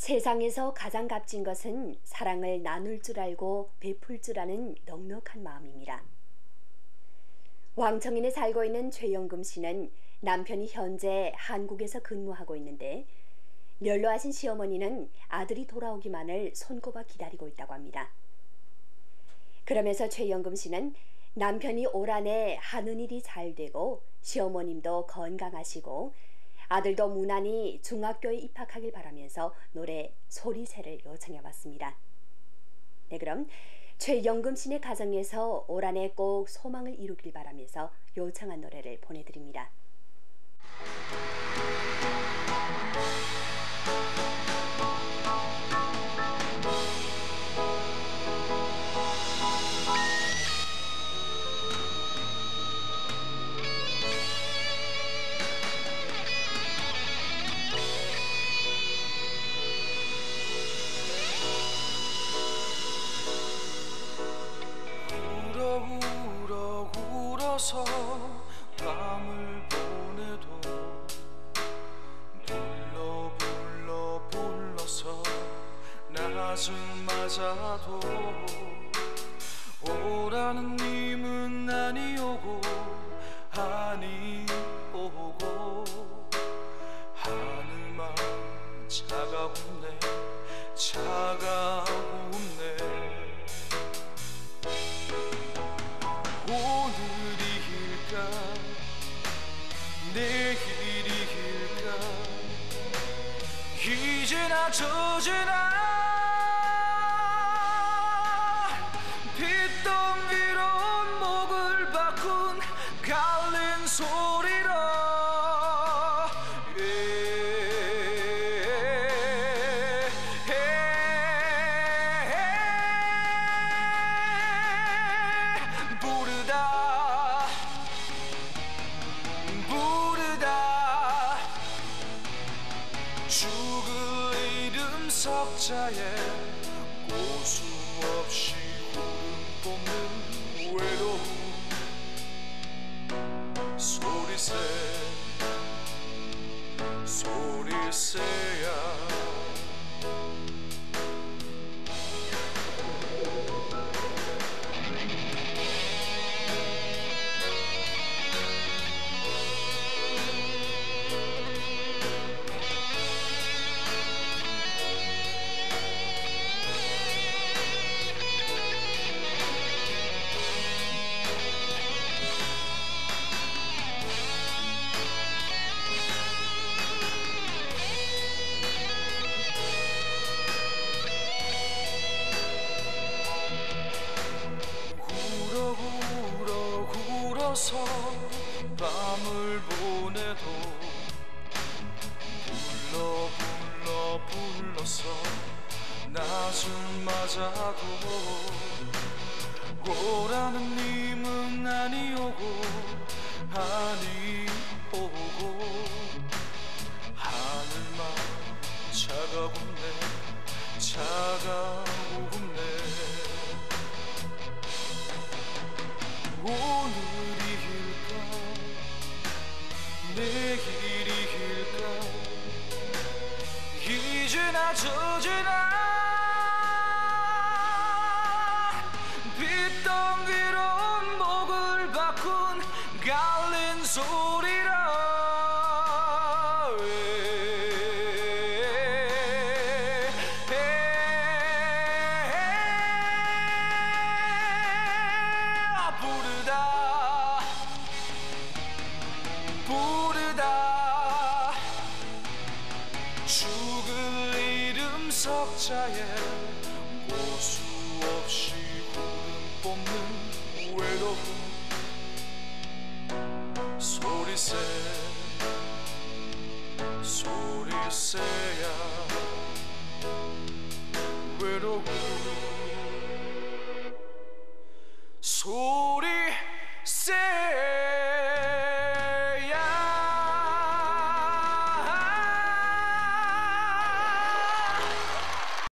세상에서 가장 값진 것은 사랑을 나눌 줄 알고 베풀 줄 아는 넉넉한 마음입니다. 왕청인에 살고 있는 최영금 씨는 남편이 현재 한국에서 근무하고 있는데 연로하신 시어머니는 아들이 돌아오기만을 손꼽아 기다리고 있다고 합니다. 그러면서 최영금 씨는 남편이 올 한해 하는 일이 잘 되고 시어머님도 건강하시고 아들도 무난히 중학교에 입학하길 바라면서 노래 소리새를 요청해 봤습니다. 네, 그럼 최영금 씨의 가정에서 올 한 해 꼭 소망을 이루길 바라면서 요청한 노래를 보내드립니다. 낮을 맞아도 오라는 님은 아니 오고 아니 오고 하늘만 차가운네 차가운네. 오늘일까? 내일일까? 이제나 저제나 죽을 이름 석자에 고수 없이 흐름 뽑는 외로움. 소리새 소리새야 울어서 밤을 보내도 불러 불러 불러서 낮을 맞아도 오라는 님은 아니 오고 아니 오고. 하늘만 차가운네 차가운네. 오늘 이제나 저제나 빗덩이로 목을 바꾼 갈린 소리라 석자에 고수 없이 구름 뽑는 외로움. 소리새 소리새야. 외로움.